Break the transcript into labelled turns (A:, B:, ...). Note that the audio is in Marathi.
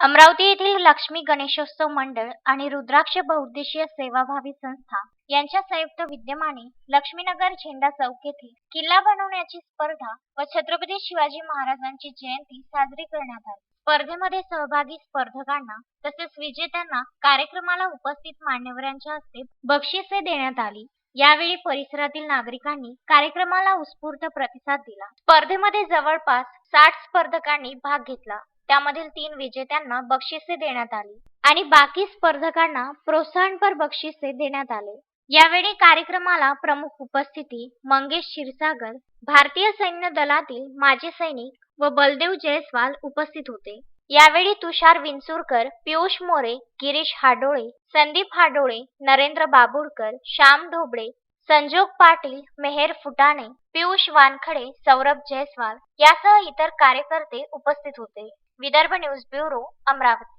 A: अमरावती येथील लक्ष्मी गणेशोत्सव मंडळ आणि रुद्राक्ष बहुउद्देशीय सेवाभावी संस्था यांच्या संयुक्त विद्यमाने लक्ष्मीनगर झेंडा चौक येथे किल्ला बनवण्याची स्पर्धा व छत्रपती शिवाजी महाराजांची जयंती साजरी करण्यात आली. स्पर्धेमध्ये सहभागी स्पर्धकांना तसेच विजेत्यांना कार्यक्रमाला उपस्थित मान्यवरांच्या हस्ते बक्षिसे देण्यात आली. यावेळी परिसरातील नागरिकांनी कार्यक्रमाला उत्स्फूर्त प्रतिसाद दिला. स्पर्धेमध्ये जवळपास साठ स्पर्धकांनी भाग घेतला. त्यामधील तीन विजेत्यांना बक्षिसे देण्यात आली आणि बाकी स्पर्धकांना प्रोत्साहनपर बक्षिसे देण्यात आले. यावेळी कार्यक्रमाला प्रमुख उपस्थिती मंगेश क्षीरसागर भारतीय सैन्य दलातील माजी सैनिक व बलदेव जयस्वाल उपस्थित होते. यावेळी तुषार विंचुरकर पियुष मोरे गिरीश हाडोळे संदीप हाडोळे नरेंद्र बाबुळकर श्याम ढोबळे संजोग पाटील मेहेर फुटाणे पियुष वानखडे सौरभ जयस्वाल यासह इतर कार्यकर्ते उपस्थित होते. Vidarbha news bureau Amravati.